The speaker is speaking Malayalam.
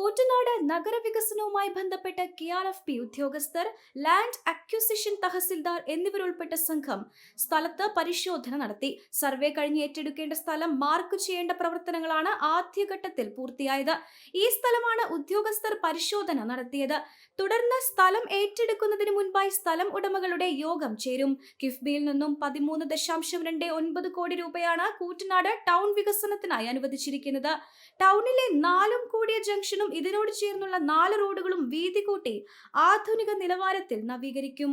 കൂറ്റനാട് നഗരവികസനവുമായി ബന്ധപ്പെട്ട കെ ആർ എഫ് പി ഉദ്യോഗസ്ഥർ ലാൻഡ് അക്വിസിഷൻ തഹസിൽദാർ എന്നിവരുൾപ്പെട്ട സംഘം സ്ഥലത്ത് പരിശോധന നടത്തി. സർവേ കഴിഞ്ഞ് ഏറ്റെടുക്കേണ്ട സ്ഥലം മാർക്ക് ചെയ്യേണ്ട പ്രവർത്തനങ്ങളാണ് ആദ്യഘട്ടത്തിൽ പൂർത്തിയായത്. ഈ സ്ഥലമാണ് ഉദ്യോഗസ്ഥർ പരിശോധന നടത്തിയത്. തുടർന്ന് സ്ഥലം ഏറ്റെടുക്കുന്നതിന് മുൻപായി സ്ഥലം ഉടമകളുടെ യോഗം ചേരും. കിഫ്ബിയിൽ നിന്നും പതിമൂന്ന് ദശാംശം രണ്ട് ഒൻപത് കോടി രൂപയാണ് കൂറ്റനാട് ടൗൺ വികസനത്തിനായി അനുവദിച്ചിരിക്കുന്നത്. ടൗണിലെ നാലും കൂടിയ ജംഗ്ഷനും ഇതിനോട് ചേർന്നുള്ള നാല് റോഡുകളും വീതി കൂട്ടി ആധുനിക നിലവാരത്തിൽ നവീകരിക്കും.